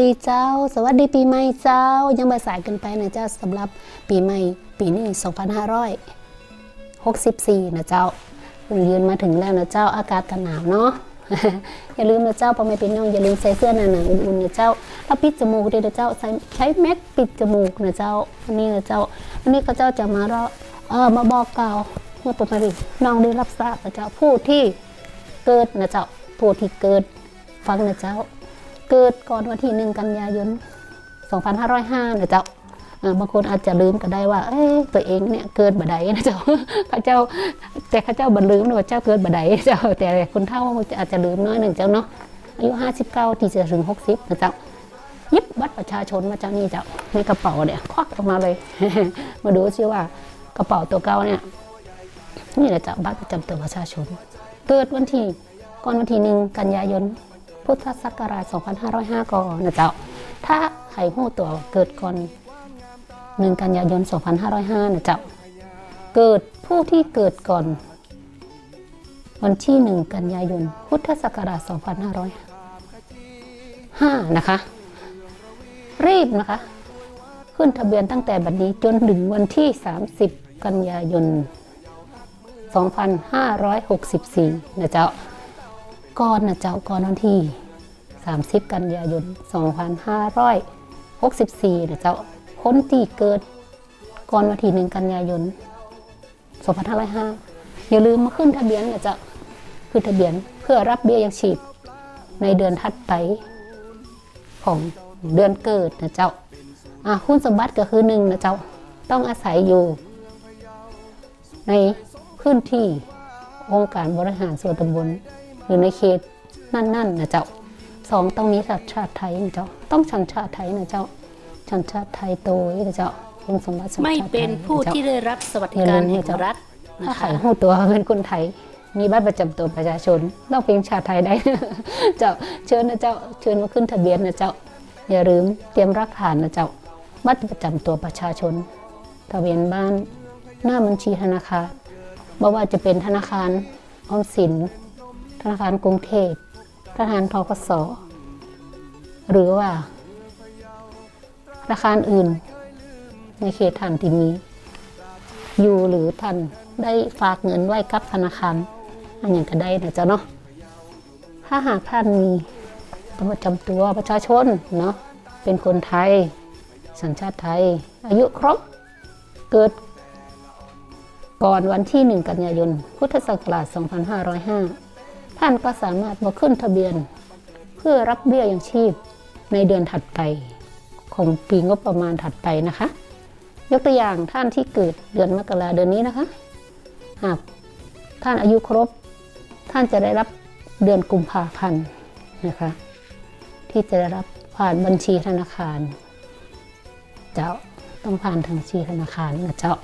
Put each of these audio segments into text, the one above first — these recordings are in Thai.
ดีเจ้า สวัสดีปีใหม่เจ้า ยังม่สายเกินไปนะเจ้าสำหรับปีใหม่ปีนี้ 2564 นะเจ้าเยืนมาถึงแล้วนะเจ้าอากาศก็หนาวเนาะอย่าลืมนะเจ้าพอแม่พี่น้องอย่าลืมใส่เสื้อหนาๆอุ่นๆนะเจ้าแล้วปิดจมูกด้วยนะเจ้าใช้ใช้แมสปิดจมูกนะเจ้าวันนี้นะเจ้าวันนี้ก็เจ้าจะมาเราเออมาบอกกล่าวเมื่อประมาณน้องได้รับทราบนะเจ้าผู้ที่เกิดนะเจ้าผู้ที่เกิดฟังนะเจ้า เกิดก่อนวันที่หนึ่งกันยายน 2505นะเจ้าอ่าบางคนอาจจะลืมก็ได้ว่า เอ้ยตัวเองเนี่ยเกิดบัดใดนะเจ้าข้าเจ้า แต่ข้าเจ้าบันลืมนะว่าเจ้าเกิดบัดใดเจ้า แต่คนเฒ่าอาจจะลืมน้อยหนึ่งเจ้าเนาะ อายุ 59ที่จะถึง 60นะเจ้ายิบบัตรประชาชนมาเจ้านี่เจ้าในกระเป๋าเนี่ยควักออกมาเลย มาดูซิว่ากระเป๋าตัวเก่าเนี่ยนี่แหละเจ้าบัตรประจำตัวประชาชน เกิดวันที่ก่อนวันที่หนึ่งกันยายน พุทธศักราช 2505 ก่อนนะเจ้า ถ้าใครหู้ตัวเกิดก่อนหนึ่งกันยายน 2505 นะเจ้า เกิดผู้ที่เกิดก่อน วันที่หนึ่งกันยายน พุทธศักราช 2505 นะคะ รีบนะคะ ขึ้นทะเบียนตั้งแต่บัดนี้จนถึงวันที่ 30 กันยายน 2564 นะเจ้า ก่อนนะเจ้าก่อนวันที่ 30 กันยายน 2564นะเจ้าคนที่เกิดก่อนวันที่1กันยายน 2505 อย่าลืมมาขึ้นทะเบียนนะเจ้าขึ้นทะเบียนเพื่อรับเบี้ยยังชีพในเดือนถัดไปของเดือนเกิดนะเจ้าอ่าคุณสมบัติก็คือหนึ่งนะเจ้าต้องอาศัยอยู่ ในพื้นที่องค์การบริหารส่วนตำบล หรือในเขตนั่นๆนะเจ้าสองต้องมีสัญชาติไทยนะเจ้าต้องสัญชาติไทยนะเจ้าสัญชาติไทยโตยนะเจ้าคุณสมบัติสัญชาติไม่ไทยเป็นผู้ะจ้าที่ได้รับสวัสดิการแห่งรัฐนะถ้าคะขายหูตัวเป็นคนไทย มีบัตรประจำตัวประชาชนต้องเป็นชาติไทยได้เจ้าเชิญนะเจ้าเชิญมาขึ้นทะเบียนนะเจ้าอย่าลืมเตรียมรักฐานนะเจ้าบัตรประจำตัวประชาชน ทะเบียนบ้าน หน้าบัญชีธนาคารไม่ว่าจะเป็นธนาคารออมสิน ธนาคารกรุงเทพธนาคารทกสหรือว่าธนาคารอื่น ในเขตท่านที่มี อยู่หรือท่านได้ฝากเงินไว้กับธนาคารอันอย่างก็ได้นะจ๊ะเนาะถ้าหากท่านมีบัตรประจำตัวประชาชนเนาะเป็นคนไทย สัญชาติไทย อายุครบเกิดก่อนวันที่ 1 กันยายน พุทธศักราช 2505 ท่านก็สามารถมาขึ้นทะเบียน เพื่อรับเบี้ยยังชีพในเดือนถัดไป ของปีงบประมาณถัดไปนะคะ ยกตัวอย่างท่านที่เกิดเดือนมกราเดือนนี้นะคะ หากท่านอายุครบ ท่านจะได้รับเดือนกุมภาพันธ์นะคะ ที่จะได้รับผ่านบัญชีธนาคาร เจ้าต้องผ่านทางบัญชีธนาคารนะเจ้า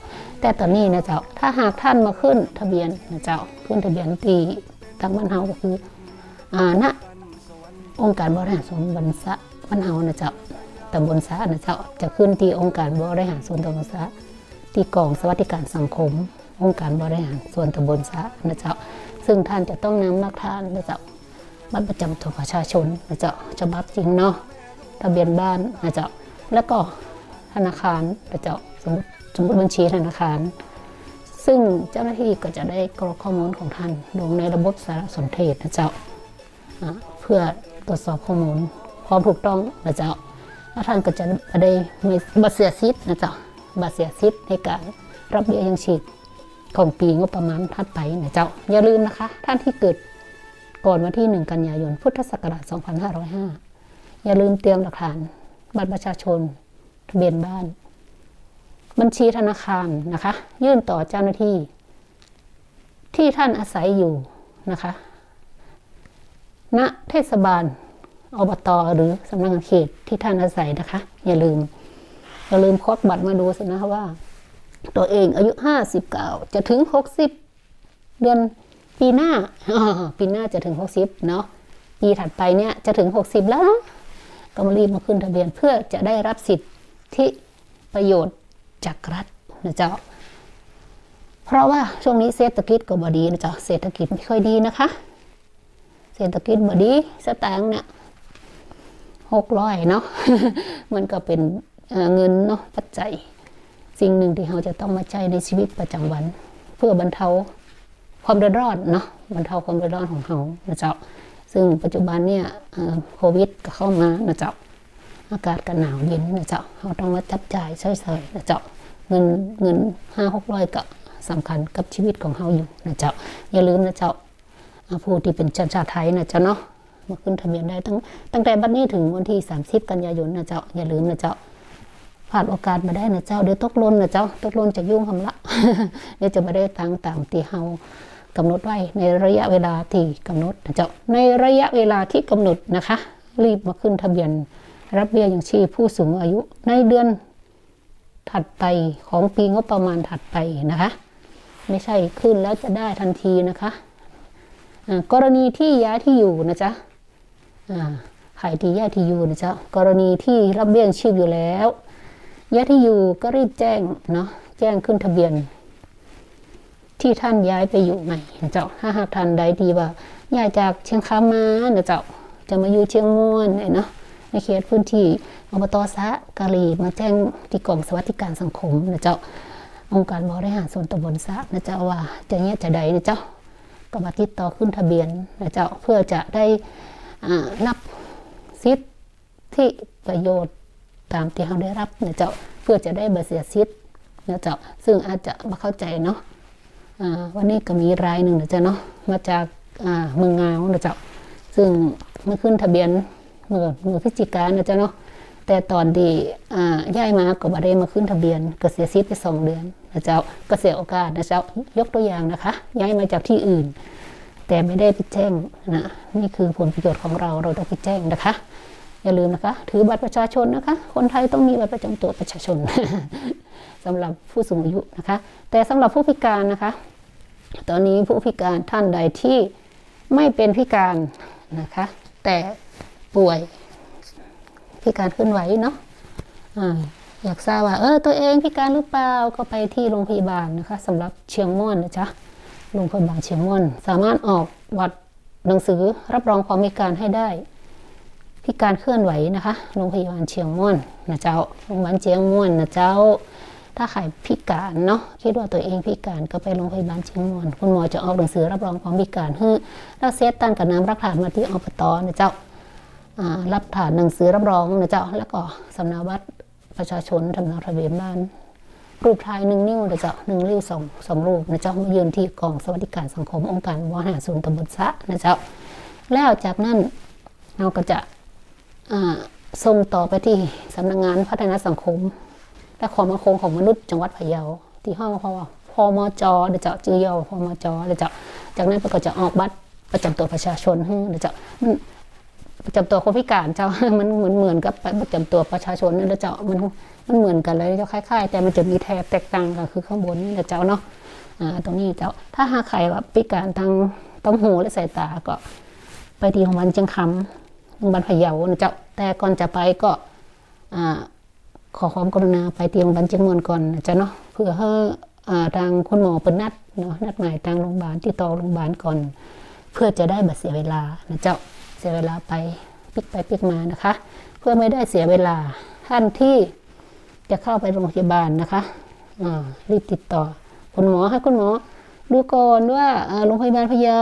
แต่ตอนนี้นะเจ้าถ้าหากท่านมาขึ้นทะเบียนนะเจ้าขึ้นทะเบียนตี ทางบ้านเฮาก็คืออ่าณองค์การบริหารส่วนตำบลสะบ้านเฮานะเจ้าตำบลสะนะเจ้าจะขึ้นที่องค์การบริหารส่วนตำบลสะที่กองสวัสดิการสังคม องค์การบริหารส่วนตำบลสะนะเจ้าซึ่งท่านจะต้องนำหลักฐานนะเจ้าบัตรประจำตัวประชาชนนะเจ้าฉบับจริงเนาะทะเบียนบ้านนะเจ้าแล้วก็ธนาคารนะเจ้าสมมติสมมติบัญชีธนาคาร ซึ่งเจ้าหน้าที่ก็จะได้กรอกข้อมูลของท่านลงในระบบสารสนเทศนะเจ้าเพื่อตรวจสอบข้อมูลความถูกต้องนะเจ้าแล้วท่านก็จะได้มีบัตรเสียสิทธิ์นะเจ้าบัตรเสียสิทธิ์ในการรับเบี้ยยังชีพของปีงบประมาณถัดไปนะเจ้าอย่าลืมนะคะ ท่านที่เกิดก่อนวันที่ 1 กันยายน พุทธศักราช 2505 อย่าลืมเตรียมหลักฐาน บัตรประชาชน ทะเบียนบ้าน บัญชีธนาคารนะคะ ยื่นต่อเจ้าหน้าที่ ที่ท่านอาศัยอยู่นะคะ ณเทศบาลอบตหรือสำนักงานเขตที่ท่านอาศัยนะคะ อย่าลืมอย่าลืมควักบัตรมาดูสินะคะว่า ตัวเองอายุ59จะถึง60เดือนปีหน้าปีหน้าจะถึง60เนาะปีถัดไปเนี่ยจะถึง60แล้ว ก็มารีบมาขึ้นทะเบียนเพื่อจะได้รับสิทธิประโยชน์ จากรัฐนะเจ้า เพราะว่าช่วงนี้เศรษฐกิจก็บดีนะเจ้าเศรษฐกิจไม่ค่อยดีนะคะ เศรษฐกิจบดีสตางค์เนี่ยหกร้อยเนาะมันก็เป็นเเงินเนาะปัจจัย สิ่งหนึ่งที่เราจะต้องมาใช้ในชีวิตประจำวัน เพื่อบรรเทาความเดือดร้อนเนาะบรรเทาความเดือดร้อนของเรานะเจ้าซึ่งปัจจุบันเนี่ยโควิดก็เข้ามานะเจ้า อากาศก็หนาวเย็นนะเจ้าเราต้องมาจับจ่ายใช้สอยนะเจ้าเงินเงินห้าหกร้อยก็สำคัญกับชีวิตของเราอยู่นะเจ้าอย่าลืมนะเจ้าผู้ที่เป็นชาติชาไทยนะเจ้าเนาะมาขึ้นทะเบียนได้ตั้งตั้งแต่บัดนี้ถึงวันที่ 30 กันยายนนะเจ้าอย่าลืมนะเจ้าพลาดโอกาสมาได้นะเจ้าเดี๋ยวตกหล่นนะเจ้าตกหล่นจะยุ่งคำละเดี๋ยวจะไม่ได้ตังค์ตามที่เฮากำหนดไว้ในระยะเวลาที่กำหนดนะเจ้าในระยะเวลาที่กำหนดนะคะ รีบมาขึ้นทะเบียน รับเบี้ยยังชีพผู้สูงอายุในเดือนถัดไปของปีงบประมาณถัดไปนะคะ ไม่ใช่ขึ้นแล้วจะได้ทันทีนะคะอ่ากรณีที่ย้ายที่อยู่นะจ๊ะอ่าใครที่ย้ายที่อยู่นะจ๊ะกรณีที่รับเบี้ยยังชีพอยู่แล้วย้ายที่อยู่ก็รีบแจ้งเนาะแจ้งขึ้นทะเบียน ที่ท่านย้ายไปอยู่ใหม่นะเจ้าถ้าหากท่านใดดีว่าย้ายจากเชียงคามานะเจ้าจะมาอยู่เชียงม่วนเนี่ยเนาะ ในเขตพื้นที่อบตสะกะลีมาแจ้งที่กองสวัสดิการสังคมนะเจ้าองค์การบริหารส่วนตำบลสะนะเจ้าว่าจะเนี้ยจะใดนะเจ้าก็มาติดต่อขึ้นทะเบียนนะเจ้าเพื่อจะได้รับสิทธิประโยชน์ตามที่เราได้รับนะเจ้าเพื่อจะได้เบเสียสิทธิ์นะเจ้าซึ่งอาจจะมาเข้าใจเนาะวันนี้ก็มีรายหนึ่งนะเจ้าเนาะมาจากเมืองงาวนะเจ้าซึ่งมื่อขึ้นทะเบียน มือเมื่อพฤศจิกายนนะเจ้าเนาะแต่ตอนที่อ่าย้ายมาก็บ่ได้มาขึ้นทะเบียนก็เสียสิทธิ์ไปสองเดือนนะเจ้าก็เสียโอกาสนะเจ้ายกตัวอย่างนะคะ ย้ายมาจากที่อื่น แต่ไม่ได้ไปแจ้งนะนี่คือผลประโยชน์ของเราเราต้องไปแจ้งนะคะ อย่าลืมนะคะ ถือบัตรประชาชนนะคะ คนไทยต้องมีบัตรประจำตัวประชาชนสำหรับผู้สูงอายุนะคะ แต่สำหรับผู้พิการนะคะ ตอนนี้ผู้พิการท่านใดที่ไม่เป็นพิการนะคะ แต่ ป่วย พิการเคลื่อนไหวเนาะอาอยากทราบว่า เออตัวเองพิการหรือเปล่าก็ไปที่โรงพยาบาลนะคะสำหรับเชียงม่วนนะจ๊ะโรงพยาบาลเชียงม่วนสามารถออกวัดหนังสือรับรองความพิการให้ได้ พิการเคลื่อนไหวนะคะโรงพยาบาลเชียงม่วนนะเจ้าโรงพยาบาลเชียงม่วนนะเจ้า ถ้าใครพิการเนาะคิดว่าตัวเองพิการก็ไปโรงพยาบาลเชียงม่วนคุณหมอจะออกหนังสือรับรองความพิการให้แล้วเซตตันกับน้ำรักฐานมาที่อบตนะเจ้า รับฐานหนังสือรับรองนะเจ้าแล้วก็สำเนาบัตรประชาชนสำเนาทะเบียนบ้าน รูปถ่ายหนึ่งนิ้วนะเจ้าหนึ่งนิ้วสองสองรูปนะเจ้ามายืนที่กองสวัสดิการสังคมองค์การบริหารส่วนตำบลสะนะเจ้าแล้วจากนั้นเราก็จะส่งต่อไปที่สำนักงานพัฒนาสังคม และความมั่นคงของมนุษย์จังหวัดพะเยาที่ห้องพราะว่าพมจเดี๋ยวจะจือยอพมจเดี๋ยวจะจากนั้นก็จะออกบัตรประจำตัวประชาชนให้เดี๋ยวจะมัน ประจำตัวคนพิการเจ้ามันเหมือนเหมือนกับประจำตัวประชาชนนั่นแหละเจ้ามันมันเหมือนกันเลยเจ้าคล้ายๆ แต่มันจะมีแถบแตกต่างกันคือข้างบนนี่แหละเจ้าเนาะอ่าตรงนี้เจ้าถ้าหากใครแบบพิการทางต้องหูและสายตาก็ ไปที่โรงพยาบาลเชียงคำโรงพยาบาลพะเยานะเจ้าแต่ก่อนจะไปก็อ่าขอความกรุณาไปที่โรงพยาบาลเชียงมวนก่อนนะเจ้าเนาะเพื่อให้อ่าทางคุณหมอเป็นนัดเนาะนัดหมายทางโรงพยาบาลที่ต่อโรงพยาบาลก่อน เพื่อจะได้บัเสียเวลานะเจ้า สียเวลาไปปิกไปปิกมานะคะ เพื่อไม่ได้เสียเวลาท่านที่จะเข้าไปโรงพยาบาลนะคะรีบติดต่อคุณหมอให้คุณหมอดูก่อนว่าโรงพยาบาลพะเยา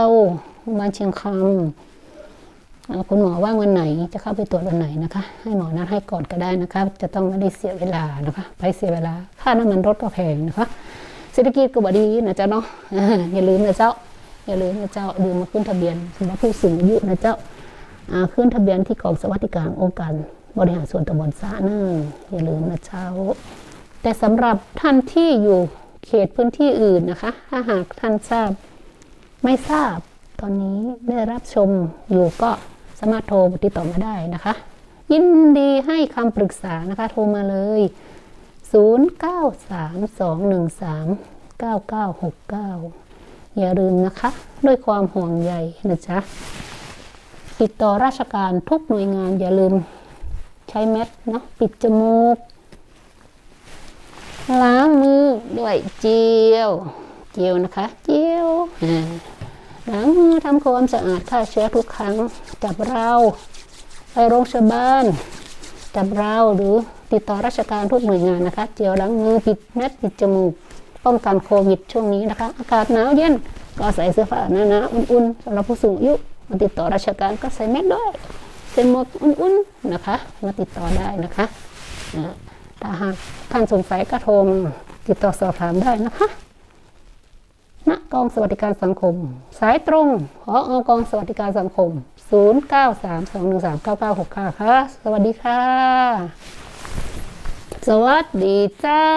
โรงพยาบาลเชียงคำคุณหมอว่างวันไหนจะเข้าไปตรวจวันไหนนะคะ ให้หมอนัดให้ก่อนก็ได้นะคะ จะต้องไม่ได้เสียเวลานะคะ ไปเสียเวลาค่าน้ำมันรถก็แพงนะคะ เศรษฐกิจก็บดีนะเจ้าเนาะอย่าลืมนะเจ้า อย่าลืมนะเจ้าลืมมาขึ้นทะเบียนสำหรับผู้สูงอายุนะเจ้า ขึ้นทะเบียนที่กองสวัสดิการองค์การบริหารส่วนตำบลสะนั่งอย่าลืมนะเจ้า แต่สำหรับท่านที่อยู่เขตพื้นที่อื่นนะคะ ถ้าหากท่านทราบไม่ทราบตอนนี้ได้รับชมอยู่ก็สามารถโทรติดต่อมาได้นะคะ ยินดีให้คำปรึกษานะคะ โทรมาเลย 0932139969 อย่าลืมนะคะ ด้วยความห่วงใยนะจ๊ะ ติดต่อราชการทุกหน่วยงานอย่าลืมใช้แมสเนาะปิดจมูก ล้างมือด้วยเจลเจลนะคะเจลล้างมือทำความสะอาดฆ่าเชื้อทุกครั้งจับเราไปโรงพยาบาลจับเราหรือติดต่อราชการทุกหน่วยงานนะคะเจียวล้างมือปิดแมสปิดจมูกป้องกันโควิดช่วงนี้นะคะ อากาศหนาวเย็นก็ใส่เสื้อผ้าหนาๆอุ่นๆสำหรับผู้สูงอายุ มาติดต่อราชการก็ใส่แมสด้วยใส่หมวกอุ่นๆนะคะ มาติดต่อได้นะคะอ่าถ้าหากท่านสงสัยก็โทรมาติดต่อสอบถามได้นะคะณกองสวัสดิการสังคม สายตรงหออกองสวัสดิการสังคม 0932139969ค่ะ สวัสดีค่ะ สวัสดีเจ้า